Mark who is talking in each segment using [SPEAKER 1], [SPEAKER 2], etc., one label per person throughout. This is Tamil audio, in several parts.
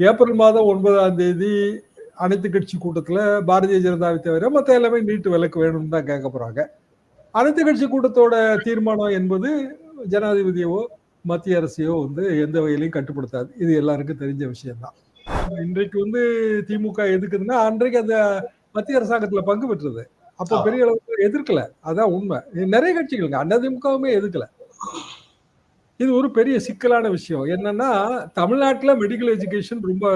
[SPEAKER 1] ஏப்ரல் மாதம் ஒன்பதாம் தேதி அனைத்து கட்சி கூட்டத்துல பாரதிய ஜனதாவை தவிர மற்ற எல்லாமே நீட்டு விலக்கு வேணும்னு தான் கேட்க போறாங்க. அனைத்து கட்சி கூட்டத்தோட தீர்மானம் என்பது ஜனாதிபதியவோ மத்திய அரசையோ வந்து எந்த வகையிலையும் கட்டுப்படுத்தாது. இது எல்லாருக்கும் தெரிஞ்ச விஷயம்தான். இன்றைக்கு வந்து திமுக எதுக்குதுன்னா அன்றைக்கு அந்த மத்திய அரசாங்கத்துல பங்கு பெற்றது. அப்போ. பெரிய அளவுக்கு எதிர்க்கல. அதான் உண்மை. நிறைய கட்சிகளுங்க அதிமுகவுமே எதிர்க்கல. இது ஒரு பெரிய சிக்கலான விஷயம். என்னன்னா தமிழ்நாட்டில் மெடிக்கல் எஜுகேஷன் ரொம்ப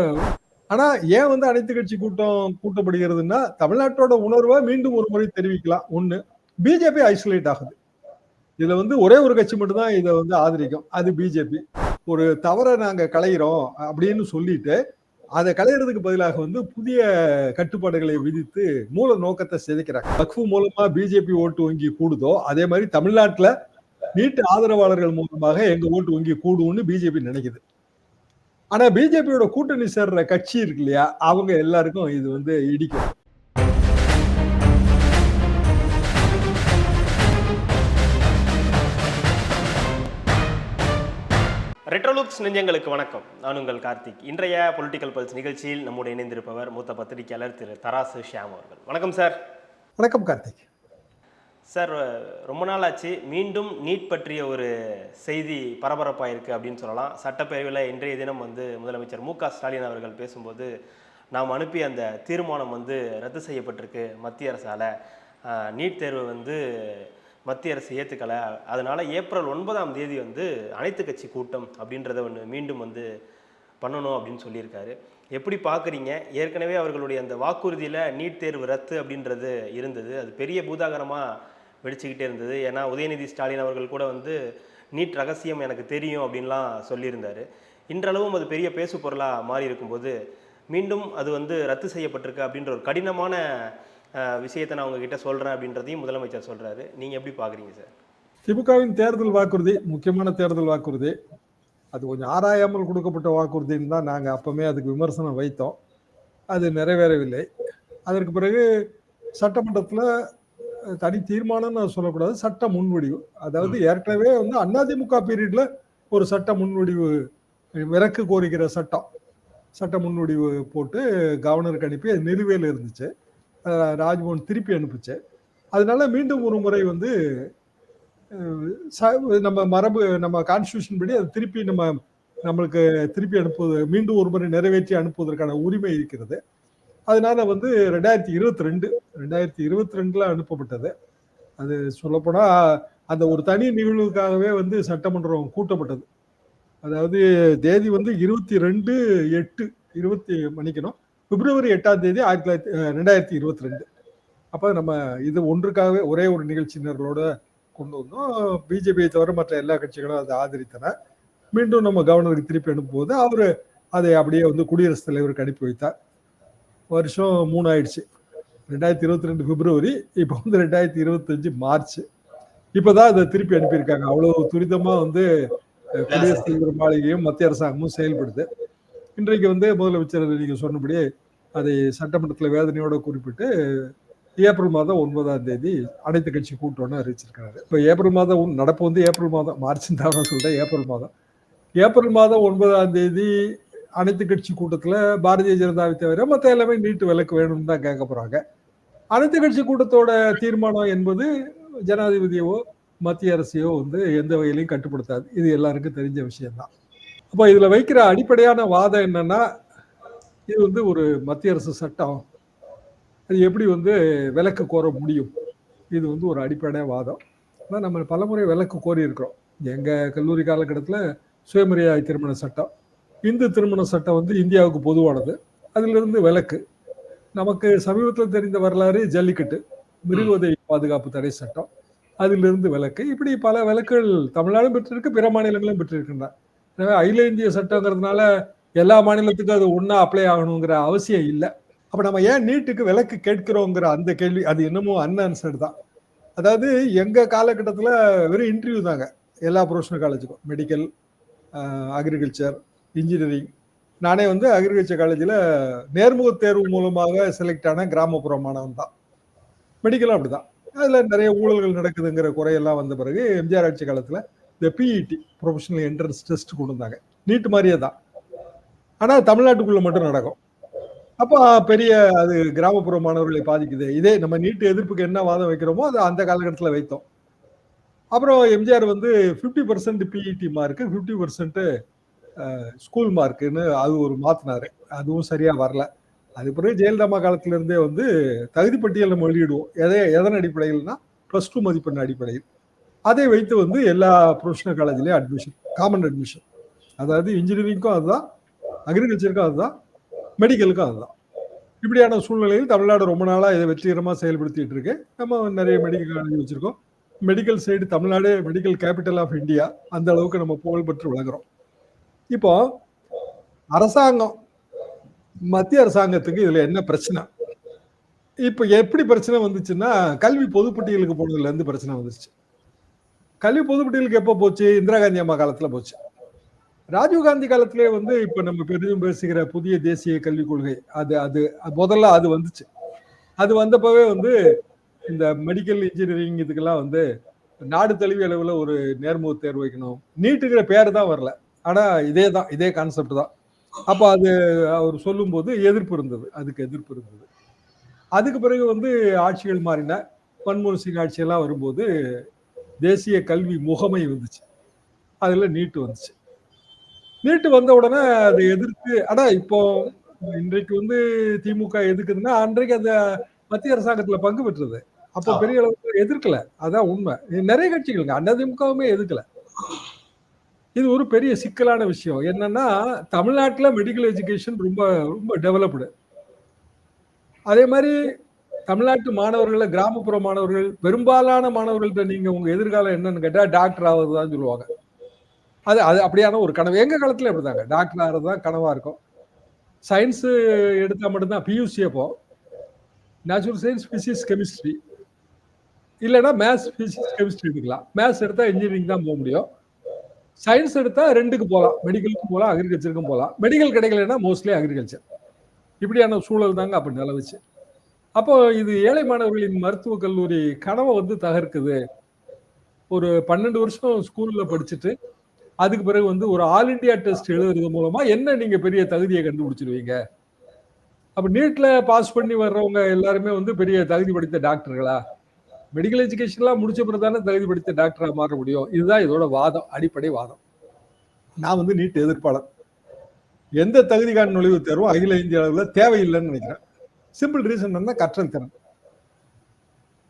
[SPEAKER 1] ஆனா ஏன் வந்து அனைத்து கட்சி கூட்டம் கூட்டப்படுகிறதுன்னா தமிழ்நாட்டோட உணர்வை மீண்டும் ஒரு முறை தெரிவிக்கலாம். ஒண்ணு பிஜேபி ஐசோலேட் ஆகுது. இதுல வந்து ஒரே ஒரு கட்சி மட்டும்தான் இதை வந்து ஆதரிக்கும். அது பிஜேபி ஒரு தவறை நாங்க களையிறோம் அப்படின்னு சொல்லிட்டு அதை களையிறதுக்கு பதிலாக வந்து புதிய கட்டுப்பாடுகளை விதித்து மூல நோக்கத்தை சிதைக்கிறாங்க. வக்ஃபு மூலமா பிஜேபி ஓட்டு வங்கி கூடுதோ அதே மாதிரி தமிழ்நாட்டுல நீட்டு ஆதரவாளர்கள் மூலமாக எங்க ஓட்டு வங்கி கூடும்னு பிஜேபி நினைக்குது. ஆனா பிஜேபியோட கூட்டணி சேர்ற கட்சி இருக்கு இல்லையா? அவங்க எல்லாருக்கும் இது வந்து இடிக்கும்.
[SPEAKER 2] ரெட்ரோலுக்ஸ் நெஞ்சங்களுக்கு வணக்கம். நான் உங்கள் கார்த்திக். இன்றைய பொலிட்டிக்கல் பல்ஸ் நிகழ்ச்சியில் நம்முடைய இணைந்திருப்பவர் மூத்த பத்திரிகையாளர் திரு தராசு ஷியாம் அவர்கள். வணக்கம் சார்.
[SPEAKER 1] வணக்கம் கார்த்திக்.
[SPEAKER 2] சார் ரொம்ப நாள் ஆச்சு மீண்டும் நீட் பற்றிய ஒரு செய்தி பரபரப்பாக இருக்குது அப்படின்னு சொல்லலாம். சட்டப்பேரவையில் இன்றைய தினம் வந்து முதலமைச்சர் மு க ஸ்டாலின் அவர்கள் பேசும்போது நாம் அனுப்பிய அந்த தீர்மானம் வந்து ரத்து செய்யப்பட்டிருக்கு மத்திய அரசால். நீட் தேர்வு வந்து மத்திய அரசு ஏற்றுக்கலை அதனால் ஏப்ரல் ஒன்பதாம் தேதி வந்து அனைத்து கட்சி கூட்டம் அப்படின்றத ஒன்று மீண்டும் வந்து பண்ணணும் அப்படின்னு சொல்லியிருக்காரு. எப்படி பார்க்குறீங்க ஏற்கனவே அவர்களுடைய அந்த வாக்குறுதியில் நீட் தேர்வு ரத்து அப்படின்றது இருந்தது. அது பெரிய பூதாகரமாக வெடிச்சுக்கிட்டே இருந்தது. ஏன்னா உதயநிதி ஸ்டாலின் அவர்கள் கூட வந்து நீட் ரகசியம் எனக்கு தெரியும் அப்படின்லாம் சொல்லியிருந்தார். இன்றளவும் அது பெரிய பேசு பொருளாக மாறி இருக்கும்போது மீண்டும் அது வந்து ரத்து செய்யப்பட்டிருக்கு அப்படின்ற ஒரு கடினமான விஷயத்தை நான் உங்ககிட்ட சொல்கிறேன் அப்படின்றதையும் முதலமைச்சர் சொல்கிறாரு நீங்கள் எப்படி பார்க்குறீங்க சார்?
[SPEAKER 1] திமுகவின் தேர்தல் வாக்குறுதி முக்கியமான தேர்தல் வாக்குறுதி அது கொஞ்சம் ஆராயாமல் கொடுக்கப்பட்ட வாக்குறுதின்னு தான் நாங்கள் அப்போவே அதுக்கு விமர்சனம் வைத்தோம். அது நிறைவேறவில்லை. அதற்கு பிறகு சட்டமன்றத்தில் தனி தீர்மானம்னு நான் சொல்லக்கூடாது சட்ட முன்வடிவு. அதாவது ஏற்கனவே வந்து அதிமுக பீரியட்ல ஒரு சட்ட முன்வடிவு விலக்கு கோருகிற சட்டம் சட்ட முன்வடிவு போட்டு கவர்னருக்கு அனுப்பி அது நிலுவையில் இருந்துச்சு. ராஜ்பவன் திருப்பி அனுப்புச்சு. அதனால மீண்டும் ஒரு முறை வந்து நம்ம மரபு நம்ம கான்ஸ்டியூஷன் படி அது திருப்பி நம்ம நம்மளுக்கு திருப்பி அனுப்புவது மீண்டும் ஒரு முறை நிறைவேற்றி அனுப்புவதற்கான உரிமை இருக்கிறது. அதனால வந்து ரெண்டாயிரத்தி இருபத்தி ரெண்டு ரெண்டாயிரத்தி இருபத்தி ரெண்டுல அனுப்பப்பட்டது. அது சொல்லப்போனா அந்த ஒரு தனி நிகழ்வுக்காகவே வந்து சட்டமன்றம் கூட்டப்பட்டது. அதாவது தேதி வந்து இருபத்தி ரெண்டு எட்டு இருபத்தி மணிக்கணும். பிப்ரவரி எட்டாம் தேதி ஆயிரத்தி தொள்ளாயிரத்தி ரெண்டாயிரத்தி இருபத்தி ரெண்டு. அப்போ நம்ம இது ஒன்றுக்காகவே ஒரே ஒரு நிகழ்ச்சியினர்களோட கொண்டு வந்தோம். பிஜேபியை தவிர மற்ற எல்லா கட்சிகளும் அதை ஆதரித்தன. மீண்டும் நம்ம கவர்னருக்கு திருப்பி அனுப்பும்போது அவர் அதை அப்படியே வந்து குடியரசுத் தலைவருக்கு அனுப்பி வைத்தார். வருஷம் மூணு ஆயிடுச்சு ரெண்டாயிரத்தி இருபத்தி ரெண்டு பிப்ரவரி இப்போ வந்து ரெண்டாயிரத்தி இருபத்தஞ்சு மார்ச் இப்போதான் அதை திருப்பி அனுப்பியிருக்காங்க. அவ்வளவு துரிதமா வந்து அஹ், குடியரசுத் தலைவர் மாளிகையும் மத்திய அரசாங்கமும் செயல்படுது. இன்றைக்கு வந்து முதலமைச்சர் நீங்க சொன்னபடி அதை சட்டமன்றத்தில் வேதனையோட குறிப்பிட்டு ஏப்ரல் மாதம் ஒன்பதாம் தேதி அனைத்து கட்சி கூட்டம்னு அறிவிச்சிருக்காரு இப்போ ஏப்ரல் மாதம் நடப்பு வந்து ஏப்ரல் மாதம் மார்ச் தான் சொல்றேன் ஏப்ரல் மாதம். ஏப்ரல் மாதம் ஒன்பதாம் தேதி அனைத்து கட்சி கூட்டத்தில் பாரதிய ஜனதாவை தவிர மற்ற எல்லாமே நீட்டு விலக்கு வேணும்னு தான் கேட்க போகிறாங்க அனைத்து கட்சி கூட்டத்தோட தீர்மானம் என்பது ஜனாதிபதியவோ மத்திய அரசையோ வந்து எந்த வகையிலையும் கட்டுப்படுத்தாது. இது எல்லாருக்கும் தெரிஞ்ச விஷயம்தான். அப்போ இதில் வைக்கிற அடிப்படையான வாதம் என்னன்னா இது வந்து ஒரு மத்திய அரசு சட்டம். அது எப்படி வந்து விலக்கு கோர முடியும்? இது வந்து ஒரு அடிப்படையான வாதம். ஆனால் நம்ம பலமுறை விலக்கு கோரி எங்கள் கல்லூரி காலகட்டத்தில் சுயமரியாதை திருமண சட்டம் இந்து திருமண சட்டம் வந்து இந்தியாவுக்கு பொதுவானது. அதிலிருந்து விலக்கு. நமக்கு சமீபத்தில் தெரிந்த வரலாறு ஜல்லிக்கட்டு மிருகோதை பாதுகாப்பு தடை சட்டம் அதிலிருந்து விலக்கு. இப்படி பல விலக்குகள் தமிழ்நாடும் பெற்றிருக்கு பிற மாநிலங்களும் பெற்றிருக்கின்றன. எனவே அகில இந்திய சட்டங்கிறதுனால எல்லா மாநிலத்துக்கும் அது ஒன்றா அப்ளை ஆகணுங்கிற அவசியம் இல்லை. அப்போ நம்ம ஏன் நீட்டுக்கு விலக்கு கேட்கிறோங்கிற அந்த கேள்வி அது இன்னமும் அன்ஆன்சர்டு தான். அதாவது எங்கள் காலகட்டத்தில் வெறும் இன்டர்வியூ தாங்க. எல்லா ப்ரொஃபஷனல் காலேஜுக்கும் மெடிக்கல் அக்ரிகல்ச்சர் இன்ஜினியரிங் நானே வந்து அக்ரிகல்ச்சர் காலேஜில் நேர்முக தேர்வு மூலமாக செலக்ட் ஆன கிராமப்புற மாணவன் தான். மெடிக்கலும் அப்படிதான். அதில் நிறைய ஊழல்கள் நடக்குதுங்கிற குறையெல்லாம் வந்த பிறகு எம்ஜிஆர் ஆட்சி காலத்தில் இந்த பிஇடி ப்ரொஃபஷனல் என்ட்ரன்ஸ் டெஸ்ட் கொண்டு வந்தாங்க. நீட் மாதிரியே தான். ஆனால் தமிழ்நாட்டுக்குள்ளே மட்டும் நடக்கும். அப்போ பெரிய அது கிராமப்புற மாணவர்களை பாதிக்குது. இதே நம்ம நீட்டு எதிர்ப்புக்கு என்ன வாதம் வைக்கிறோமோ அது அந்த காலகட்டத்தில் வைத்தோம். அப்புறம் எம்ஜிஆர் வந்து fifty percent BEd mark fifty percent school மார்க்குன்னு அது ஒரு மாத்தினாரு. அதுவும் சரியா வரல. அது பிறகு ஜெயலலிதா காலத்துலேருந்தே வந்து தகுதி பட்டியலில் நம்ம வெளியிடுவோம். எதை எதன் அடிப்படையில்னா ப்ளஸ் டூ மதிப்பெண் அடிப்படையில். அதை வைத்து வந்து எல்லா ப்ரொஃபஷனல் காலேஜ்லேயும் அட்மிஷன் காமன் அட்மிஷன் அதாவது இன்ஜினியரிங்க்கும் அதுதான் அக்ரிகல்ச்சருக்கும் அதுதான் மெடிக்கலுக்கும் அதுதான். இப்படியான சூழ்நிலையில் தமிழ்நாடு ரொம்ப நாளாக இதை வெற்றிகரமாக செயல்படுத்திட்டு இருக்கு. நம்ம நிறைய மெடிக்கல் காலேஜ் வச்சுருக்கோம். Medical side Tamil Nadu medical capital of India அந்த அளவுக்கு நம்ம புகழ்பெற்று விளங்குறோம் இப்போ அரசாங்கம் மத்திய அரசாங்கத்துக்கு இதுல என்ன பிரச்சனை? இப்போ எப்படி பிரச்சனை வந்துச்சுன்னா கல்வி பொதுப்பட்டியலுக்கு போனதுல இருந்து பிரச்சனை வந்துச்சு கல்வி பொதுப்பட்டியலுக்கு எப்போ போச்சு? இந்திரா காந்தி அம்மா காலத்துல போச்சு. ராஜீவ் காந்தி காலத்திலே வந்து இப்ப நம்ம பெரிதும் பேசுகிற புதிய தேசிய கல்விக் கொள்கை அது அது முதல்ல அது வந்துச்சு. அது வந்தப்பவே வந்து இந்த மெடிக்கல் இன்ஜினியரிங் இதுக்கெல்லாம் வந்து நாடு தழுவிய அளவில் ஒரு நேர்முக தேர்வு வைக்கணும். நீட்டுங்கிற பேர் தான் வரல. ஆனா இதே தான் இதே கான்செப்ட் தான். அப்போ அது அவர் சொல்லும்போது எதிர்ப்பு இருந்தது. அதுக்கு எதிர்ப்பு இருந்தது. அதுக்கு பிறகு வந்து ஆட்சிகள் மாறின. மன்மோகன் சிங் ஆட்சியெல்லாம் வரும்போது தேசிய கல்வி முகமை வந்துச்சு. அதுல நீட்டு வந்துச்சு. நீட்டு வந்த உடனே அதை எதிர்த்து ஆனா இப்போ இன்றைக்கு வந்து திமுக எதுக்குதுன்னா அன்றைக்கு அந்த மத்திய அரசாங்கத்துல பங்கு பெற்றது. அப்போ பெரிய அளவுக்கு எதிர்க்கல. அதான் உண்மை. நிறைய கட்சிகளுங்க அதிமுகவுமே எதிர்க்கல. இது ஒரு பெரிய சிக்கலான விஷயம். என்னன்னா தமிழ்நாட்டில் மெடிக்கல் எஜுகேஷன் ரொம்ப ரொம்ப டெவலப்டு அதே மாதிரி தமிழ்நாட்டு மாணவர்கள் கிராமப்புற மாணவர்கள் பெரும்பாலான மாணவர்கள்ட்ட நீங்க உங்க எதிர்காலம் என்னன்னு கேட்டா டாக்டர் ஆகிறது தான் சொல்லுவாங்க. அது அது அப்படியான ஒரு கனவு. எங்க காலத்துல அப்படிதாங்க டாக்டர் ஆகிறது தான் கனவா இருக்கும். சயின்ஸு எடுத்தால் மட்டும்தான். பியூசி அப்போ. நேச்சுரல் சயின்ஸ் பிசிக்ஸ் கெமிஸ்ட்ரி இல்லைன்னா மேத்ஸ் பிசிக்ஸ் கெமிஸ்ட்ரி எடுக்கலாம் மேத்ஸ் எடுத்தால் இன்ஜினியரிங் தான் போக முடியும். சயின்ஸ் எடுத்தால் ரெண்டுக்கு போகலாம். மெடிக்கலுக்கும் போகலாம் அக்ரிகல்ச்சருக்கும் போகலாம். மெடிக்கல் கிடைக்கலன்னா மோஸ்ட்லி அக்ரிகல்ச்சர் இப்படியான சூழல் தாங்க அப்படி நிலவுச்சு. அப்போ இது ஏழை மாணவர்களின் மருத்துவக் கல்லூரி கனவை வந்து தகர்க்குது. ஒரு பன்னெண்டு வருஷம் ஸ்கூலில் படிச்சுட்டு அதுக்கு பிறகு வந்து ஒரு ஆல் இண்டியா டெஸ்ட் எழுதுறது மூலமா என்ன நீங்க பெரிய தகுதியை கண்டுபிடிச்சிருவீங்க? அப்ப நீட்ல பாஸ் பண்ணி வர்றவங்க எல்லாருமே வந்து பெரிய தகுதி படித்த டாக்டர்களா மெடிக்கல் எஜுகேஷன்லாம் முடிச்ச பிறகு தானே தகுதி படித்த டாக்டராக மாற முடியும். இதுதான் இதோட வாதம் அடிப்படை வாதம். நான் வந்து நீட் எதிர்ப்பாளர். எந்த தகுதிக்கான நுழைவு தேர்வும் அகில இந்திய அளவில் தேவையில்லைன்னு நினைக்கிறேன். சிம்பிள் ரீசன் என்ன கற்றல் திறன்.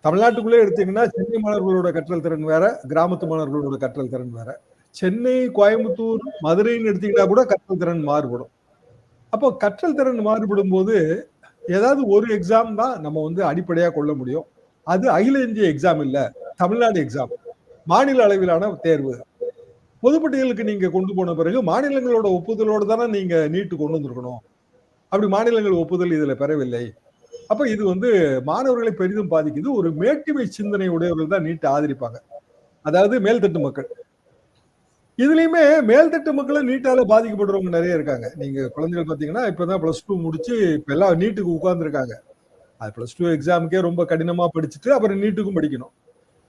[SPEAKER 1] தமிழ்நாட்டுக்குள்ளே எடுத்தீங்கன்னா சென்னை மாணவர்களோட கற்றல் திறன் வேற கிராமத்து மாணவர்களோட கற்றல் திறன் வேற. சென்னை கோயம்புத்தூர் மதுரைன்னு எடுத்தீங்கன்னா கூட கற்றல் திறன் மாறுபடும். அப்போ கற்றல் திறன் மாறுபடும் போது ஏதாவது ஒரு எக்ஸாம் தான் நம்ம வந்து அடிப்படையாக கொள்ள முடியும். அது அகில இந்திய எக்ஸாம் இல்லை தமிழ்நாடு எக்ஸாம் மாநில அளவிலான தேர்வு. பொதுப்பட்டியலுக்கு நீங்க கொண்டு போன பிறகு மாநிலங்களோட ஒப்புதலோடு தானே நீங்க நீட்டு கொண்டு வந்திருக்கணும். அப்படி மாநிலங்கள் ஒப்புதல் இதுல பெறவில்லை. அப்ப இது வந்து மாணவர்களை பெரிதும் பாதிக்குது. ஒரு மேட்டிமை சிந்தனை உடையவர்கள் தான் நீட்டை ஆதரிப்பாங்க. அதாவது மேல்தட்டு மக்கள். இதுலயுமே மேல்தட்டு மக்களும் நீட்டால பாதிக்கப்படுறவங்க நிறைய இருக்காங்க. நீங்க குழந்தைகள் பாத்தீங்கன்னா இப்பதான் பிளஸ் டூ முடிச்சு இப்ப எல்லாம் நீட்டுக்கு உட்கார்ந்துருக்காங்க. அது ப்ளஸ் டூ எக்ஸாமுக்கே ரொம்ப கடினமாக படிச்சுட்டு அப்புறம் நீட்டுக்கும் படிக்கணும்.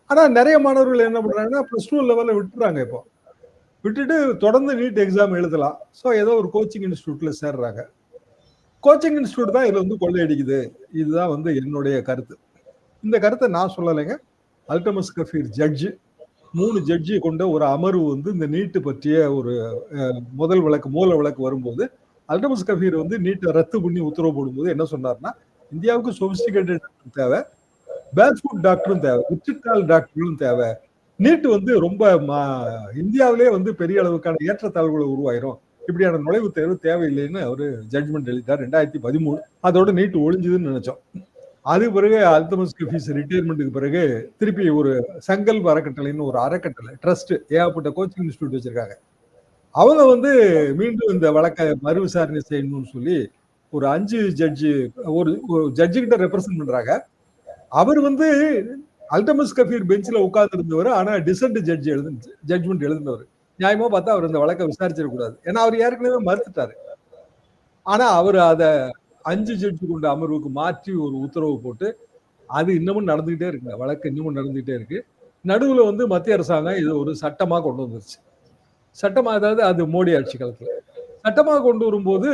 [SPEAKER 1] ஆனால் நிறைய மாணவர்கள் என்ன பண்ணுறாங்கன்னா ப்ளஸ் டூ லெவலில் விட்டுறாங்க இப்போ. விட்டுட்டு தொடர்ந்து நீட் எக்ஸாம் எழுதலாம். ஸோ ஏதோ ஒரு கோச்சிங் இன்ஸ்டியூட்டில் சேர்றாங்க. கோச்சிங் இன்ஸ்டியூட் தான் இதில் வந்து கொள்ளையடிக்குது. இதுதான் வந்து என்னுடைய கருத்து. இந்த கருத்தை நான் சொல்லலைங்க. அல்டமஸ் கஃபீர் ஜட்ஜு மூணு ஜட்ஜியை கொண்ட ஒரு அமர்வு வந்து இந்த நீட்டு பற்றிய ஒரு முதல் விளக்கு மூல விளக்கு வரும்போது அல்டமஸ் கஃபீர் வந்து நீட்டை ரத்து பண்ணி உத்தரவு போடும்போது என்ன சொன்னார்னா இந்தியாவுக்கு சொபிஸ்டிகேட்டட் டாக்டர் தேவை. பேட்ஃபுட் டாக்டரும் தேவை. உச்சிக்கால் டாக்டரும் தேவை. நீட் வந்து ரொம்ப இந்தியாவிலே வந்து பெரிய அளவுக்கான ஏற்றத்தாழ்வுகளை உருவாயிரும். இப்படியான நுழைவுத் தேர்வு தேவையில்லைன்னு அவர் ஜட்மெண்ட் எழுதிட்டார். ரெண்டாயிரத்தி பதிமூணு. அதோட நீட் ஒழிஞ்சுதுன்னு நினைச்சோம். அது பிறகு அல்தமஸ் ஃபீஸ் ரிட்டையர்மெண்ட்டுக்கு பிறகு திருப்பி ஒரு செங்கல் அறக்கட்டளைன்னு ஒரு அறக்கட்டளை ட்ரஸ்ட் ஏகப்பட்ட கோச்சிங் இன்ஸ்டியூட் வச்சிருக்காங்க. அவங்க வந்து மீண்டும் இந்த வழக்கை மறு விசாரணை செய்யணும்னு சொல்லி ஒரு அஞ்சு ஜட்ஜு ஒரு ஜட்ஜு கிட்ட ரெப்ரசன்ட் பண்றாங்க. அவர் வந்து அல்டமஸ் கபீர் பெஞ்சில் உட்கார்ந்துருந்தவர் ஆனால் டிசன்ட் ஜட்ஜ் எழுது ஜட்ஜ்மெண்ட் எழுதினவர். நியாயமா பார்த்தா அவர் இந்த வழக்கை விசாரிச்சிடக்கூடாது ஏன்னா அவர் ஏற்கனவே மறுத்துட்டாரு. ஆனா அவர் அதை அஞ்சு ஜட்ஜு கொண்ட அமர்வுக்கு மாற்றி ஒரு உத்தரவு போட்டு அது இன்னமும் நடந்துகிட்டே இருக்குங்க வழக்கு இன்னமும் நடந்துகிட்டே இருக்கு. நடுவில் வந்து மத்திய அரசாங்கம் இது ஒரு சட்டமாக கொண்டு வந்துருச்சு. சட்டமாக அதாவது அது மோடி ஆட்சி காலத்தில். சட்டமாக கொண்டு வரும்போது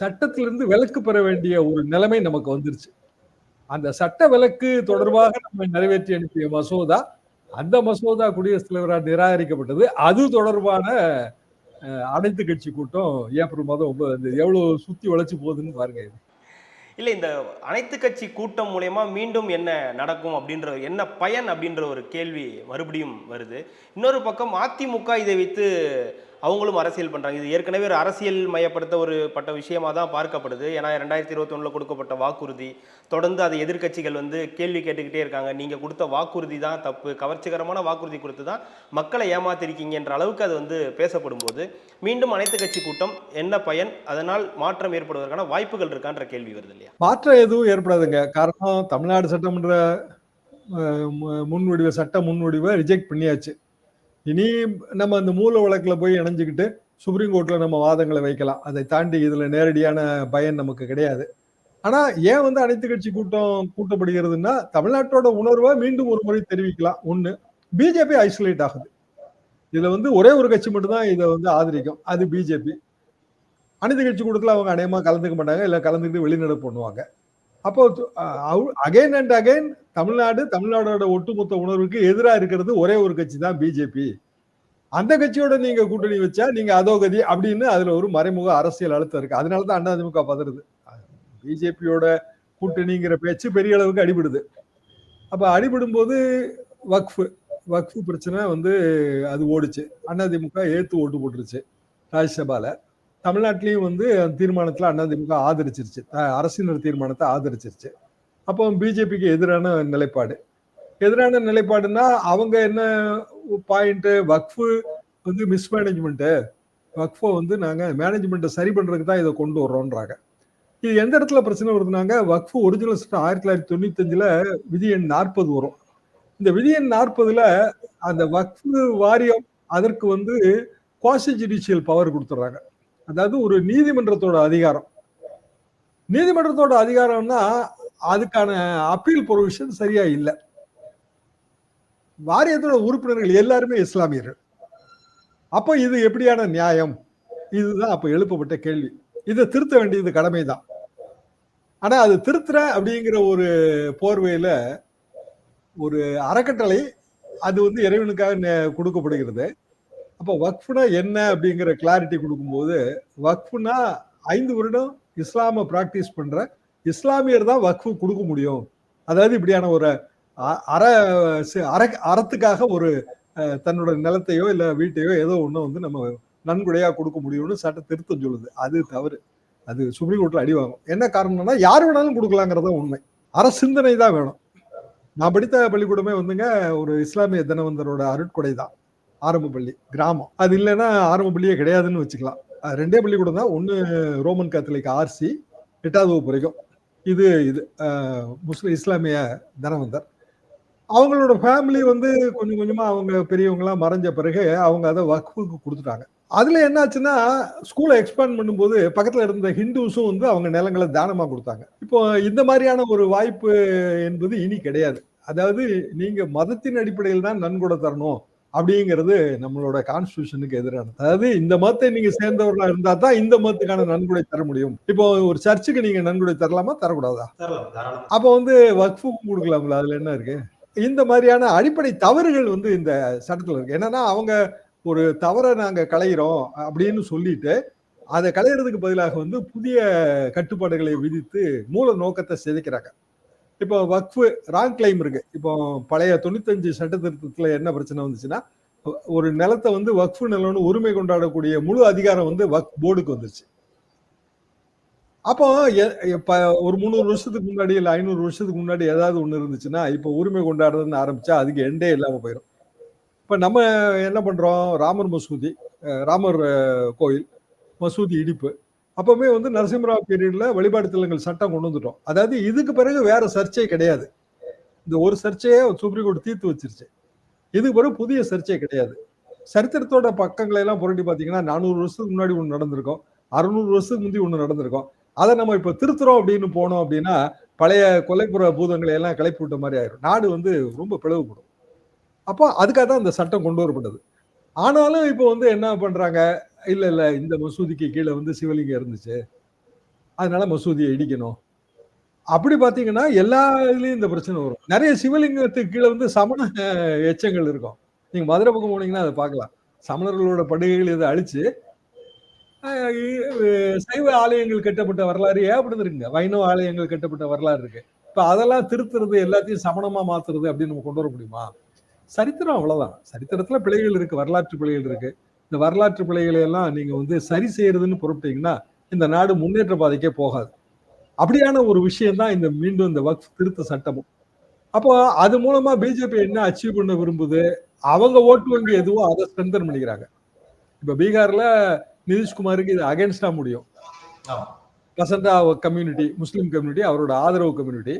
[SPEAKER 1] சட்டத்திலிருந்து விலக்கு பெற வேண்டிய ஒரு நிலைமை நமக்கு வந்துருச்சு. அந்த சட்ட விலக்கு தொடர்பாக நம்ம நிறைவேற்றி அனுப்பிய மசோதா அந்த மசோதா குடியரசுத் தலைவரால் நிராகரிக்கப்பட்டது. அது தொடர்பான அனைத்து கட்சி கூட்டம் ஏப்ரல் மாதம் ஒன்பதாம் தேதி எவ்வளவு சுத்தி வளைச்சு போகுதுன்னு பாருங்க. இது.
[SPEAKER 2] இல்லை இந்த அனைத்து கட்சி கூட்டம் மூலயமா மீண்டும் என்ன நடக்கும் அப்படின்ற என்ன பயன் அப்படின்ற ஒரு கேள்வி மறுபடியும் வருது. இன்னொரு பக்கம் அதிமுக இதை வைத்து அவங்களும் அரசியல் பண்ணுறாங்க இது ஏற்கனவே ஒரு அரசியல் மயப்படுத்த ஒரு பட்ட விஷயமா தான் பார்க்கப்படுது. ஏன்னா ரெண்டாயிரத்தி இருபத்தொன்னுல கொடுக்கப்பட்ட வாக்குறுதி தொடர்ந்து அதை எதிர்க்கட்சிகள் வந்து கேள்வி கேட்டுக்கிட்டே இருக்காங்க. நீங்கள் கொடுத்த வாக்குறுதி தான் தப்பு. கவர்ச்சிகரமான வாக்குறுதி கொடுத்து தான் மக்களை ஏமாத்திருக்கீங்கன்ற அளவுக்கு அது வந்து பேசப்படும் போது மீண்டும் அனைத்து கட்சி கூட்டம் என்ன பயன்? அதனால் மாற்றம் ஏற்படுவதற்கான வாய்ப்புகள் இருக்கான்ற கேள்வி வருது இல்லையா?
[SPEAKER 1] மாற்றம் எதுவும் ஏற்படாதுங்க. காரணம் தமிழ்நாடு சட்டமன்ற மு- முன்வடிவை சட்ட முன்வடிவை ரிஜெக்ட் பண்ணியாச்சு. இனி நம்ம அந்த மூல வழக்கில் போய் இணைஞ்சுக்கிட்டு சுப்ரீம் கோர்ட்டில் நம்ம வாதங்களை வைக்கலாம். அதை தாண்டி இதில் நேரடியான பயன் நமக்கு கிடையாது. ஆனால் ஏன் வந்து அனைத்து கட்சி கூட்டம் கூட்டப்படுகிறதுன்னா தமிழ்நாட்டோட உணர்வை மீண்டும் ஒரு முறை தெரிவிக்கலாம். ஒன்று பிஜேபி ஐசோலேட் ஆகுது. இதில் வந்து ஒரே ஒரு கட்சி மட்டும்தான் இதை வந்து ஆதரிக்கும். அது பிஜேபி அனைத்து கட்சி கூட்டத்தில் அவங்க அநேகமாக கலந்துக்க மாட்டாங்க. இல்லை கலந்துக்கிட்டு வெளிநடப்பு பண்ணுவாங்க. அப்போ அகைன் அண்ட் அகைன் தமிழ்நாடு தமிழ்நாடோட ஒட்டுமொத்த உணர்வுக்கு எதிராக இருக்கிறது ஒரே ஒரு கட்சி தான் பிஜேபி அந்த கட்சியோட நீங்க கூட்டணி வச்சா நீங்க அதோகதி அப்படின்னு அதுல ஒரு மறைமுக அரசியல் அழுத்தம் இருக்கு. அதனால தான் திமுக பதறுது. பிஜேபியோட கூட்டணிங்கிற பேச்சு பெரிய அளவுக்கு அடிபடுது. அப்ப அடிபடும் போது வக்ஃபு வக்ஃபு பிரச்சனை வந்து அது ஓடுச்சு. அதிமுக ஏத்து ஓட்டு போட்டுருச்சு. ராஜ்யசபால. தமிழ்நாட்டிலையும் வந்து அந்த அண்ணா அதிமுக ஆதரிச்சிருச்சு. அரசினர் தீர்மானத்தை ஆதரிச்சிருச்சு. அப்போ பிஜேபிக்கு எதிரான நிலைப்பாடு. எதிரான நிலைப்பாடுன்னா அவங்க என்ன பாயிண்ட் வக்ஃபு வந்து மிஸ்மேனேஜ்மெண்ட்டு வக்ஃபை வந்து நாங்கள் மேனேஜ்மெண்ட்டை சரி பண்ணுறதுக்கு தான் இதை கொண்டு வர்றோன்றாங்க. இது எந்த இடத்துல பிரச்சனை வருதுனாங்க? வக்ஃபு ஒரிஜினல் சட்டம் ஆயிரத்தி தொள்ளாயிரத்தி தொண்ணூத்தஞ்சில் விதி எண் நாற்பது வரும். இந்த விதி எண் நாற்பதுல அந்த வக்ஃபு வாரியம் அதற்கு வந்து குவாசி ஜுடிஷியல் பவர் கொடுத்துட்றாங்க அதாவது ஒரு நீதிமன்றத்தோட அதிகாரம். நீதிமன்றத்தோட அதிகாரம்னா அதுக்கான அப்பீல் ப்ரொவிஷன் சரியா இல்லை. வாரியத்தோட உறுப்பினர்கள் எல்லாருமே இஸ்லாமியர்கள். அப்போ இது எப்படியான நியாயம்? இதுதான் அப்போ எழுப்பப்பட்ட கேள்வி. இதை திருத்த வேண்டியது கடமை தான் ஆனால் அது திருத்துற அப்படிங்கிற ஒரு போர்வையில் ஒரு அறக்கட்டளை அது வந்து இறைவனுக்காக நெ- கொடுக்கப்படுகிறது. அப்போ வக்ஃபுனா என்ன அப்படிங்கிற கிளாரிட்டி கொடுக்கும்போது வக்ஃபுனா ஐந்து வருடம் இஸ்லாமை ப்ராக்டிஸ் பண்ற இஸ்லாமியர் தான் வக்ஃபு கொடுக்க முடியும். அதாவது இப்படியான ஒரு அ- அற அற அறத்துக்காக ஒரு தன்னோட நிலத்தையோ இல்ல வீட்டையோ ஏதோ ஒன்று வந்து நம்ம நன்கொடையா கொடுக்க முடியும்னு சட்ட திருத்தம் சொல்லுது. அது தவறு. அது சுப்ரீம் கோர்ட்ல அடி வாங்கும். என்ன காரணம்னா யார் வேணாலும் கொடுக்கலாங்கிறத உண்மை. அற சிந்தனை தான் வேணும். நான் படித்த பள்ளிக்கூடமே வந்துங்க ஒரு இஸ்லாமிய தினவந்தரோட அருட்கொடை தான். ஆரம்ப பள்ளி கிராமம். அது இல்லைன்னா ஆரம்ப பள்ளியே கிடையாதுன்னு வச்சுக்கலாம். ரெண்டே ரெண்டே பள்ளிக்கூடம் தான். ஒன்று ரோமன் கத்தலிக் ஆர்சி எட்டாவது வகுப்பு வரைக்கும். இது இது முஸ்லீம் முஸ்லிம் இஸ்லாமிய தனவந்தர். அவங்களோட ஃபேமிலி வந்து கொஞ்சம் கொஞ்சமாக அவங்க பெரியவங்களாம் மறைஞ்ச பிறகு அவங்க அதை வக்ஃபுக்கு கொடுத்துட்டாங்க. அதில் என்னாச்சுன்னா ஸ்கூலை எக்ஸ்பேண்ட் பண்ணும்போது பக்கத்தில் இருந்த ஹிந்துஸும் வந்து அவங்க நிலங்களை தானமாக கொடுத்தாங்க. இப்போ இந்த மாதிரியான ஒரு வாய்ப்பு என்பது இனி கிடையாது. அதாவது நீங்கள் மதத்தின் அடிப்படையில் தான் நன்கொடை தரணும். அப்படிங்கிறது நம்மளோட கான்ஸ்டியூஷனுக்கு எதிரானது. அதாவது இந்த மதத்தை நீங்க சேர்ந்தவர்களா இருந்தா தான் இந்த மதத்துக்கான நன்கொடை தர முடியும். இப்போ ஒரு சர்ச்சுக்கு நீங்க நன்கொடை தரலாமா? தரக்கூடாதா? அப்ப வந்து வக்ஃபுக்கும் கொடுக்கலாம்ல அதுல என்ன இருக்கு? இந்த மாதிரியான அடிப்படை தவறுகள் வந்து இந்த சட்டத்துல இருக்கு. என்னன்னா அவங்க ஒரு தவறை நாங்க களையிறோம் அப்படின்னு சொல்லிட்டு அதை களையிறதுக்கு பதிலாக வந்து புதிய கட்டுப்பாடுகளை விதித்து மூல நோக்கத்தை சிதைக்கிறாங்க. இப்போ வக்ஃபு ராங் கிளைம் இருக்கு. இப்போ பழைய தொண்ணூத்தஞ்சு சட்ட திருத்தத்துல என்ன பிரச்சனை வந்துச்சுன்னா ஒரு நிலத்தை வந்து வக்ஃபு நிலம்னு உரிமை கொண்டாடக்கூடிய முழு அதிகாரம் வந்து வக் போர்டுக்கு வந்துருச்சு. அப்போ எ- ஒரு முந்நூறு வருஷத்துக்கு முன்னாடி இல்லை ஐநூறு வருஷத்துக்கு முன்னாடி ஏதாவது ஒன்று இருந்துச்சுன்னா இப்போ உரிமை கொண்டாடுறதுன்னு ஆரம்பிச்சா அதுக்கு எண்டே இல்லாமல் போயிடும் இப்போ நம்ம என்ன பண்ணுறோம் ராமர் மசூதி ராமர் கோயில் மசூதி இடிப்பு அப்பவுமே வந்து நரசிம்மராவ் பீரியட்ல வழிபாடு தலங்கள் சட்டம் கொண்டு வந்துட்டோம். அதாவது இதுக்கு பிறகு வேற சர்ச்சை கிடையாது. இந்த ஒரு சர்ச்சையே சுப்ரீம் கோர்ட் தீர்த்து வச்சிருச்சு. இதுக்கு பிறகு புதிய சர்ச்சை கிடையாது. சரித்திரத்தோட பக்கங்களை எல்லாம் புரட்டி பார்த்தீங்கன்னா நானூறு வருஷத்துக்கு முன்னாடி ஒன்று நடந்திருக்கும். அறுநூறு வருஷத்துக்கு முந்தி ஒன்று நடந்திருக்கும். அதை நம்ம இப்போ திருத்துறோம் அப்படின்னு போனோம் அப்படின்னா பழைய கொலைப்புற பூதங்களை எல்லாம் கிளப்பி விட்ட மாதிரி ஆயிரும். நாடு வந்து ரொம்ப பிளவுபடும். அப்போ அதுக்காக தான் இந்த சட்டம் கொண்டு வரப்பட்டது. ஆனாலும் இப்போ வந்து என்ன பண்ணுறாங்க இல்லை இல்லை இந்த மசூதிக்கு கீழே வந்து சிவலிங்கம் இருந்துச்சு. அதனால மசூதியை இடிக்கணும். அப்படி பார்த்தீங்கன்னா எல்லா இதுலேயும் இந்த பிரச்சனை வரும். நிறைய சிவலிங்கத்துக்கு கீழே வந்து சமண எச்சங்கள் இருக்கும். நீங்கள் மதுரை பக்கம் போனீங்கன்னா அதை பார்க்கலாம். சமணர்களோட படுகைகள் இதை அழிச்சு சைவ ஆலயங்கள் கட்டப்பட்ட வரலாறு ஏற்படுத்திருக்குங்க வைணவ ஆலயங்கள் கட்டப்பட்ட வரலாறு இருக்கு. இப்போ அதெல்லாம் திருத்துறது எல்லாத்தையும் சமணமா மாத்துறது அப்படின்னு நம்ம கொண்டு வர முடியுமா? சரித்திரம் அவ்வளோதான் சரித்திரத்துல பிழைகள் இருக்கு வரலாற்று பிழைகள் இருக்கு. இந்த வரலாற்று பிழைகளை எல்லாம் நீங்க வந்து சரி செய்யறதுன்னு பொறுப்பிட்டீங்கன்னா இந்த நாடு முன்னேற்ற பாதைக்கே போகாது. அப்படியான ஒரு விஷயம் தான் இந்த மீண்டும் இந்த வக்ஃப் திருத்த சட்டமும். அப்போ அது மூலமா பிஜேபி என்ன அச்சீவ் பண்ண விரும்புது? அவங்க ஓட்டு வங்கி எதுவோ அதை ஸ்ட்ரென்தன் பண்ணிக்கிறாங்க. இப்ப பீகார்ல நிதிஷ்குமாருக்கு இது அகேன்ஸ்டா முடியும். பசண்டா கம்யூனிட்டி முஸ்லீம் கம்யூனிட்டி அவரோட ஆதரவு கம்யூனிட்டி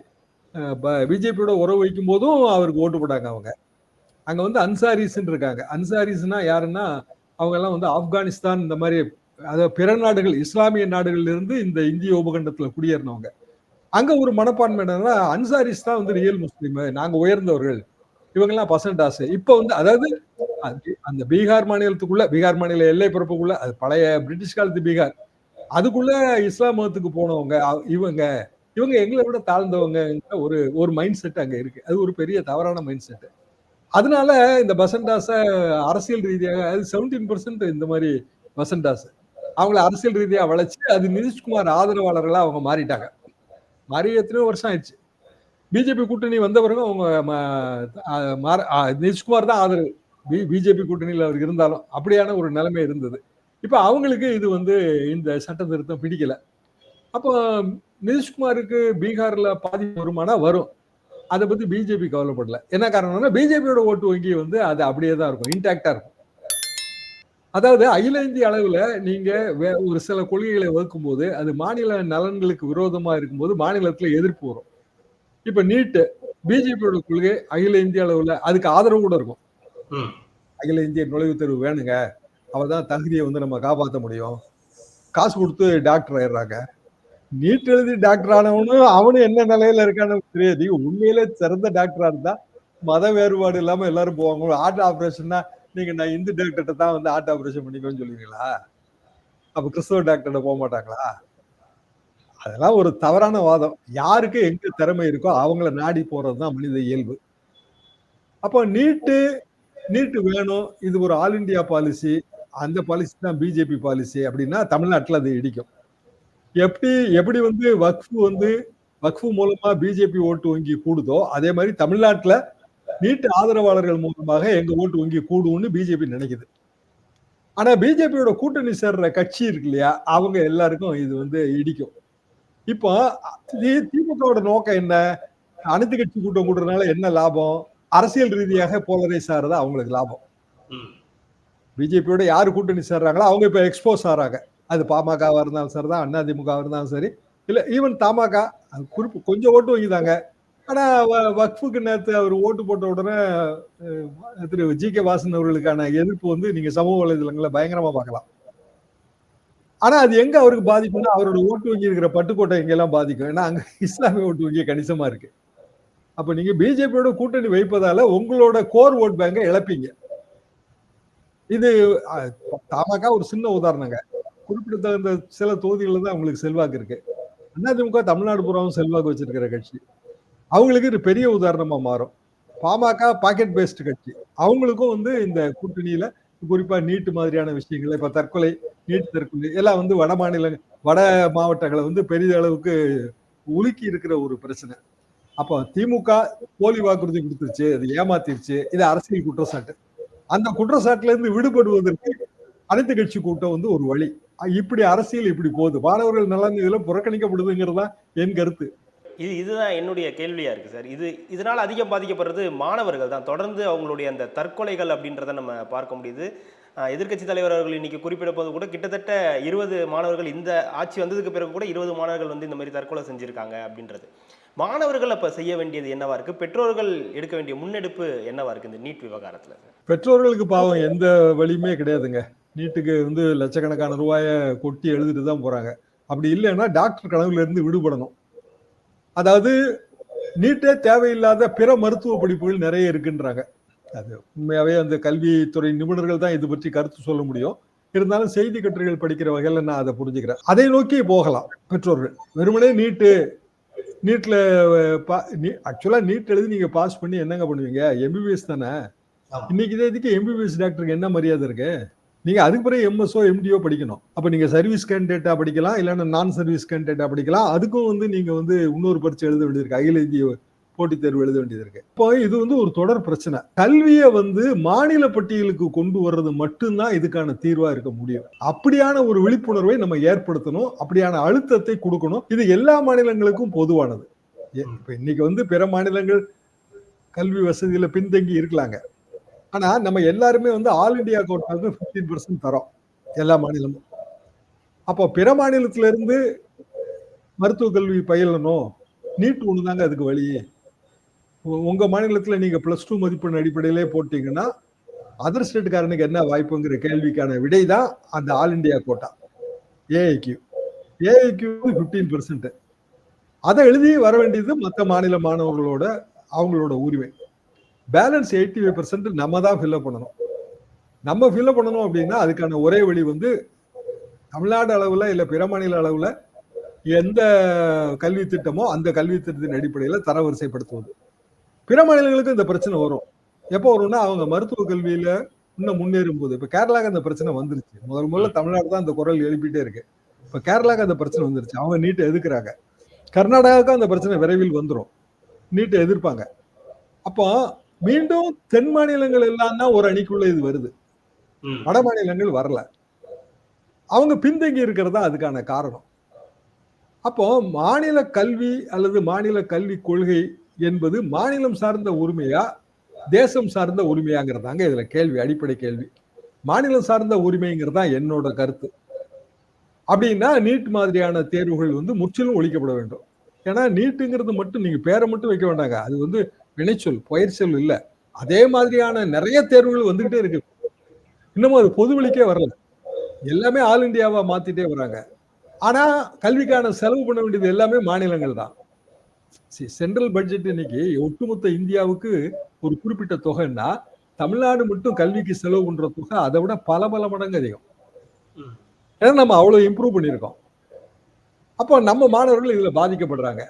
[SPEAKER 1] பிஜேபியோட உறவு வைக்கும் போதும் அவருக்கு ஓட்டு போட்டாங்க அவங்க. அங்க வந்து அன்சாரிஸ்ன்னு இருக்காங்க அன்சாரிஸ்னா யாருன்னா அவங்க எல்லாம் வந்து ஆப்கானிஸ்தான் இந்த மாதிரி அதாவது பிற நாடுகள் இஸ்லாமிய நாடுகள்ல இருந்து இந்த இந்திய உபகண்டத்துல குடியேறினவங்க. அங்க ஒரு மனப்பான்மை என்னன்னா அன்சாரிஸ் தான் வந்து ரியல் முஸ்லீம் நாங்க உயர்ந்தவர்கள். இவங்கெல்லாம் பசண்டாஸ் இப்ப வந்து அதாவது அந்த பீகார் மாநிலத்துக்குள்ள பீகார் மாநில எல்லை பரப்புக்குள்ள அது பழைய பிரிட்டிஷ் காலத்து பீகார். அதுக்குள்ள இஸ்லாம் மதத்துக்கு போனவங்க இவங்க இவங்க எங்களை விட தாழ்ந்தவங்க ஒரு ஒரு மைண்ட் செட் அங்க இருக்கு. அது ஒரு பெரிய தவறான மைண்ட் செட்டு அதனால இந்த பசண்டாஸ அரசியல் ரீதியாக செவன்டீன் பர்சன்ட் இந்த மாதிரி பசண்டாஸ் அவங்கள அரசியல் ரீதியாக வளைச்சு அது நிதிஷ்குமார் ஆதரவாளர்களாக அவங்க மாறிட்டாங்க. மாறி எத்தனையோ வருஷம் ஆயிடுச்சு. பிஜேபி கூட்டணி வந்த பிறகு அவங்க ம- மாற- நிதிஷ்குமார் தான் ஆதரவு. பி பிஜேபி கூட்டணியில் அவர் இருந்தாலும் அப்படியான ஒரு நிலைமை இருந்தது. இப்போ அவங்களுக்கு இது வந்து இந்த சட்ட திருத்தம் பிடிக்கல. அப்போ நிதிஷ்குமாருக்கு பீகாரில் பாதி வருமானா வரும். அதை பத்தி பிஜேபி கவலைப்படல. என்ன காரணம்னா பிஜேபியோட ஓட்டு வங்கி வந்து அது அப்படியே தான் இருக்கும் இன்டாக்டா இருக்கும். அதாவது அகில இந்திய அளவுல நீங்க ஒரு சில கொள்கைகளை வகுக்கும் போது அது மாநில நலன்களுக்கு விரோதமா இருக்கும்போது மாநிலத்துல எதிர்ப்பு வரும். இப்ப நீட்டு பிஜேபியோட கொள்கை அகில இந்திய அளவுல அதுக்கு ஆதரவு கூட இருக்கும். அகில இந்திய நுழைவுத் தேர்வு வேணுங்க அவதான் தகுதியை வந்து நம்ம காப்பாற்ற முடியும். காசு கொடுத்து டாக்டர் ஆயிடுறாங்க. நீட் எழுதி டாக்டர் ஆனவனும் அவனும் என்ன நிலையில இருக்கான்னு தெரியாது. உண்மையிலே சிறந்த டாக்டரா இருந்தா மத வேறுபாடு இல்லாம எல்லாரும் போவாங்க. ஹார்ட் ஆபரேஷன்னா நீங்க நான் இந்து டாக்டர்கிட்ட தான் வந்து ஹார்ட் ஆபரேஷன் பண்ணிக்கோன்னு சொல்லுவீங்களா? அப்ப கிறிஸ்தவ டாக்டர்கிட்ட போக மாட்டாங்களா? அதெல்லாம் ஒரு தவறான வாதம். யாருக்கு எங்க திறமை இருக்கோ அவங்கள நாடி போறதுதான் மனித இயல்பு. அப்போ நீட்டு நீட்டு வேணும். இது ஒரு ஆல் இந்தியா பாலிசி. அந்த பாலிசி தான் பிஜேபி பாலிசி அப்படின்னா தமிழ்நாட்டில் அது இடிக்கும். எப்படி எப்படி வந்து வக்ஃபு வந்து வக்ஃபு மூலமா பிஜேபி ஓட்டு வங்கி கூடுதோ அதே மாதிரி தமிழ்நாட்டுல நீட்டு ஆதரவாளர்கள் மூலமாக எங்க ஓட்டு வங்கி கூடும்னு பிஜேபி நினைக்குது. ஆனா பிஜேபியோட கூட்டணி சேர்ற கட்சி இருக்கு இல்லையா அவங்க எல்லாருக்கும் இது வந்து இடிக்கும். இப்போ திமுகவோட நோக்கம் என்ன? அனைத்து கட்சி கூட்டம் கூடுறதுனால என்ன லாபம்? அரசியல் ரீதியாக போலரைஸ் ஆறது அவங்களுக்கு லாபம். பிஜேபியோட யாரு கூட்டணி சேர்றாங்களோ அவங்க இப்ப எக்ஸ்போஸ் ஆறாங்க. அது பாமகவா இருந்தாலும் சரி தான் அண்ணா திமுகவாக இருந்தாலும் சரி. இல்லை ஈவன் தமாக அது குறிப்பு கொஞ்சம் ஓட்டு வாங்கிதாங்க. ஆனால் வ- வக்ஃபுக்கு நேற்று அவர் ஓட்டு போட்ட உடனே திரு ஜி கே வாசன் அவர்களுக்கான எதிர்ப்பு வந்து நீங்க சமூக வலைதளங்களை பயங்கரமா பார்க்கலாம். ஆனா அது எங்க அவருக்கு பாதிக்கும்னா அவரோட ஓட்டு வங்கி இருக்கிற பட்டுக்கோட்டை எங்கெல்லாம் பாதிக்கும்? ஏன்னா அங்க இஸ்லாமிய ஓட்டு வங்கி கணிசமா இருக்கு. அப்ப நீங்க பிஜேபியோட கூட்டணி வைப்பதால உங்களோட கோர் ஓட் பேங்கை இழப்பீங்க. இது தாமாக்கா தமாக ஒரு சின்ன உதாரணங்க. குறிப்பிடத்தகுந்த சில தொகுதிகளில் தான் அவங்களுக்கு செல்வாக்கு இருக்கு. அதிமுக தமிழ்நாடு பூராவும் செல்வாக்கு வச்சிருக்கிற கட்சி. அவங்களுக்கு இது பெரிய உதாரணமா மாறும். பாமக பாக்கெட் பேஸ்ட் கட்சி. அவங்களுக்கும் வந்து இந்த கூட்டணியில குறிப்பா நீட்டு மாதிரியான விஷயங்கள் இப்ப தற்கொலை நீட் தற்கொலை எல்லாம் வந்து வட மாநில வட மாவட்டங்களை வந்து பெரிய அளவுக்கு உலுக்கி இருக்கிற ஒரு பிரச்சனை. அப்போ திமுக போலி வாக்குறுதி கொடுத்துருச்சு அது ஏமாத்திருச்சு. இது அரசியல் குற்றச்சாட்டு. அந்த குற்றச்சாட்டுல இருந்து விடுபடுவதற்கு அனைத்து கட்சி கூட்டம் வந்து ஒரு வழி. இப்படி அரசியல் இப்படி போகுது. மாணவர்கள் நலன் இதுல புறக்கணிக்கப்படுதுங்கிறது தான் என் கருத்து.
[SPEAKER 2] இது இதுதான் என்னுடைய கேள்வியா இருக்கு சார். இது இதனால் அதிகம் பாதிக்கப்படுறது மாணவர்கள் தான். தொடர்ந்து அவங்களுடைய அந்த தற்கொலைகள் அப்படின்றத நம்ம பார்க்க முடியுது. எதிர்க்கட்சி தலைவர் அவர்கள் இன்னைக்கு குறிப்பிட போது கூட கிட்டத்தட்ட இருபது மாணவர்கள் இந்த ஆட்சி வந்ததுக்கு பிறகு கூட இருபது மாணவர்கள் வந்து இந்த மாதிரி தற்கொலை செஞ்சிருக்காங்க அப்படின்றது. மாணவர்கள் அப்ப செய்ய வேண்டியது என்னவா இருக்கு? பெற்றோர்கள் எடுக்க வேண்டிய முன்னெடுப்பு என்னவா இருக்கு இந்த நீட் விவகாரத்துல?
[SPEAKER 1] பெற்றோர்களுக்கு பாவம் எந்த வழியுமே கிடையாதுங்க. நீட்டுக்கு வந்து லட்சக்கணக்கான ரூபாயை கொட்டி எழுதிட்டு தான் போறாங்க. அப்படி இல்லைன்னா டாக்டர் கனவுல இருந்து விடுபடணும். அதாவது நீட்டே தேவையில்லாத பிற மருத்துவ படிப்புகள் நிறைய இருக்குன்றாங்க. அது உண்மையாவே அந்த கல்வித்துறை நிபுணர்கள் தான் இது பற்றி கருத்து சொல்ல முடியும். இருந்தாலும் செய்தி கட்டுரைகள் படிக்கிற வகையில நான் அதை புரிஞ்சுக்கிறேன். அதை நோக்கி போகலாம் பெற்றோர்கள். வெறுமனே நீட்டு நீட்ல ஆக்சுவலா நீட் எழுதி நீங்க பாஸ் பண்ணி என்னங்க பண்ணுவீங்க? எம்பிபிஎஸ் தானே. இன்னைக்கு இதே இதுக்கு எம்பிபிஎஸ் டாக்டருக்கு என்ன மரியாதை இருக்கு? நீங்க அதுக்கு பிறகு எம்எஸ்ஓ எம்டிஓ படிக்கணும். அப்ப நீங்க சர்வீஸ் கேண்டிடேட்டா படிக்கலாம் இல்லைன்னா நான் சர்வீஸ் கேண்டிடேட்டா படிக்கலாம். அதுக்கும் வந்து நீங்க வந்து இன்னொரு பரீட்சை எழுத வேண்டியிருக்கு அகில இந்திய போட்டித் தேர்வு எழுத வேண்டியது இருக்கு. இப்போ இது வந்து ஒரு தொடர் பிரச்சனை. கல்வியை வந்து மாநில பட்டியலுக்கு கொண்டு வர்றது மட்டும்தான் இதுக்கான தீர்வா இருக்க முடியும். அப்படியான ஒரு விழிப்புணர்வை நம்ம ஏற்படுத்தணும். அப்படியான அழுத்தத்தை கொடுக்கணும். இது எல்லா மாநிலங்களுக்கும் பொதுவானது. எ- இன்னைக்கு வந்து பிற மாநிலங்கள் கல்வி வசதியில பின்தங்கி இருக்கலாங்க. ஆனா நம்ம எல்லாருமே வந்து ஆல் இந்தியா வந்து பிப்டீன் பர்சன்ட் தரோம் எல்லா மாநிலமும். அப்போ பிற மாநிலத்துல இருந்து மருத்துவ கல்வி பயிலணும் நீட் ஒண்ணுதாங்க அதுக்கு வழி. உ- உங்க மாநிலத்துல நீங்க பிளஸ் டூ மதிப்பெண் அடிப்படையிலே போட்டீங்கன்னா அதர் ஸ்டேட்டுக்காரனுக்கு என்ன வாய்ப்புங்கிற கேள்விக்கான விடை தான் அந்த all India quota AIQ AIQ fifteen percent அதை எழுதி வர வேண்டியது மற்ற மாநில மாணவர்களோட அவங்களோட உரிமை. பேலன்ஸ் எயிட்டி ஃபைவ் பர்சன்ட் நம்ம தான் ஃபில்அப் பண்ணணும். நம்ம ஃபில்அப் பண்ணணும் அப்படின்னா அதுக்கான ஒரே வழி வந்து தமிழ்நாடு அளவில் இல்லை பிற மாநில அளவில் எந்த கல்வி திட்டமோ அந்த கல்வி திட்டத்தின் அடிப்படையில் தரவரிசைப்படுத்துவது பிற மாநிலங்களுக்கு இந்த பிரச்சனை வரும். எப்போ வரும்னா அவங்க மருத்துவ கல்வியில இன்னும் முன்னேறும் போது. இப்போ கேரளாக்கு அந்த பிரச்சனை வந்துருச்சு. முதல் முதல்ல தமிழ்நாடு தான் அந்த குரல் எழுப்பிட்டே இருக்கு. இப்போ கேரளாக்கு அந்த பிரச்சனை வந்துருச்சு. அவங்க நீட்டை எதுக்குறாங்க கர்நாடகாவுக்கும் அந்த பிரச்சனை விரைவில் வந்துடும் நீட்டை எதிர்ப்பாங்க. அப்போ மீண்டும் தென் மாநிலங்கள் எல்லாம் தான் ஒரு அணிக்குள்ள இது வருது. வட மாநிலங்கள் வரல. அவங்க பின்தங்கி இருக்கிறது அதுக்கான காரணம். அப்போ மாநில கல்வி அல்லது மாநில கல்வி கொள்கை என்பது மாநிலம் சார்ந்த உரிமையா தேசம் சார்ந்த உரிமையாங்கிறதாங்க இதுல கேள்வி அடிப்படை கேள்வி. மாநிலம் சார்ந்த உரிமைங்கிறது தான் என்னோட கருத்து. அப்படின்னா நீட் மாதிரியான தேர்வுகள் வந்து முற்றிலும் ஒழிக்கப்பட வேண்டும். ஏன்னா நீட்டுங்கிறது மட்டும் நீங்க பேரை மட்டும் வைக்க வேண்டாங்க. அது வந்து வினைச்சொல் பயிர்ச்சொல் இல்ல. அதே மாதிரியான நிறைய தேர்வுகள் வந்துகிட்டே இருக்கு. இன்னமும் அது பொதுவெளிக்கே வரல. எல்லாமே ஆல் இந்தியாவா மாத்திட்டே வராங்க. ஆனா கல்விக்கான செலவு பண்ண வேண்டியது எல்லாமே மாநிலங்கள் தான். சென்ட்ரல் பட்ஜெட் இன்னைக்கு ஒட்டுமொத்த இந்தியாவுக்கு ஒரு குறிப்பிட்ட தொகைன்னா தமிழ்நாடு மட்டும் கல்விக்கு செலவு பண்ற தொகை அதை விட பல பல மடங்கு அதிகம். ஏன்னா நம்ம அவ்வளவு இம்ப்ரூவ் பண்ணியிருக்கோம். அப்போ நம்ம மாணவர்கள் இதுல பாதிக்கப்படுறாங்க.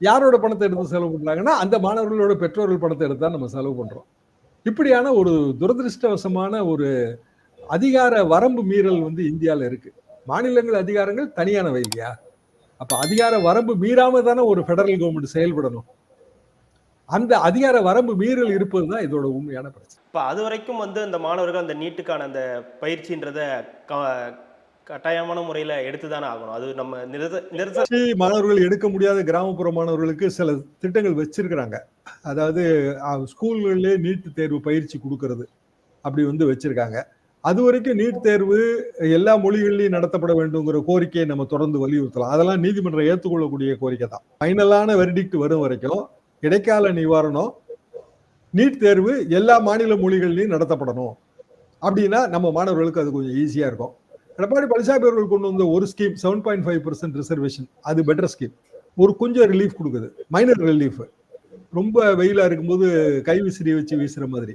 [SPEAKER 1] யாரோட பணத்தை எடுத்து செலவு பண்ணுறாங்கன்னா அந்த மாணவர்களோட பெற்றோர்கள் பணத்தை எடுத்து தான் நம்ம செலவு பண்ணுறோம் இப்படியான ஒரு துரதிருஷ்டவசமான ஒரு அதிகார வரம்பு மீறல் வந்து இந்தியாவில் இருக்கு. மாநிலங்கள் அதிகாரங்கள் தனியானவை இல்லையா? அப்போ அதிகார வரம்பு மீறாம தானே ஒரு ஃபெடரல் கவர்மெண்ட் செயல்படணும். அந்த அதிகார வரம்பு மீறல் இருப்பது தான் இதோட உண்மையான பிரச்சனை.
[SPEAKER 2] இப்போ அது வரைக்கும் வந்து அந்த மாணவர்கள் அந்த நீட்டுக்கான அந்த பயிற்சின்றத கட்டாயமான முறையில் எடுத்துதானே ஆகணும். அது நம்ம நிறுத்த நிறுத்த
[SPEAKER 1] மாணவர்கள் எடுக்க முடியாத கிராமப்புற மாணவர்களுக்கு சில திட்டங்கள் வச்சிருக்கிறாங்க. அதாவது ஸ்கூல்களிலே நீட் தேர்வு பயிற்சி கொடுக்கறது அப்படி வந்து வச்சிருக்காங்க. அது வரைக்கும் நீட் தேர்வு எல்லா மொழிகளிலையும் நடத்தப்பட வேண்டுங்கிற கோரிக்கையை நம்ம தொடர்ந்து வலியுறுத்தலாம். அதெல்லாம் நீதிமன்றம் ஏற்றுக்கொள்ளக்கூடிய கோரிக்கை தான். ஃபைனலான வெர்டிக்ட் வரும் வரைக்கும் இடைக்கால நிவாரணம் நீட் தேர்வு எல்லா மாநில மொழிகள்லையும் நடத்தப்படணும். அப்படின்னா நம்ம மாணவர்களுக்கு அது கொஞ்சம் ஈஸியாக இருக்கும். எடப்பாடி பழனிசாமி அவர்கள் கொண்டு வந்த ஒரு scheme seven point five percent reservation அது பெட்டர் ஸ்கீம் ஒரு கொஞ்சம் ரிலீஃப் கொடுக்குது. மைனர் ரிலீஃப் ரொம்ப வெயிலாக இருக்கும்போது கை விசிறி வச்சு வீசுகிற மாதிரி.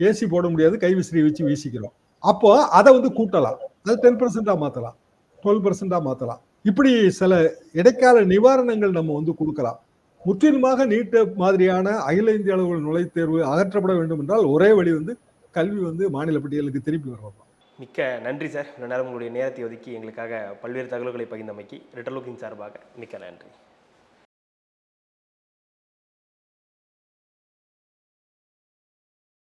[SPEAKER 1] ஏசி போட முடியாது கை விசிறி வச்சு வீசிக்கிறோம். அப்போ அதை வந்து கூட்டலாம். அது டென் பர்சன்ட்டாக மாற்றலாம் டுவெல் பர்சன்டாக மாற்றலாம் இப்படி சில இடைக்கால நிவாரணங்கள் நம்ம வந்து கொடுக்கலாம். முற்றிலுமாக நீட்ட மாதிரியான அகில இந்திய அளவில் நுழைத்தேர்வு அகற்றப்பட வேண்டும் என்றால் ஒரே வழி வந்து கல்வி வந்து மாநில பட்டியலுக்கு திருப்பி வரணும்
[SPEAKER 2] மிக்க நன்றி சார். இவ்வளோ நேரம் உங்களுடைய நேரத்தை ஒதுக்கி எங்களுக்காக பல்வேறு தகவல்களை பகிர்ந்தமைக்கு ரிட்டர் லுக்கிங் சார்பாக மிக்க நன்றி.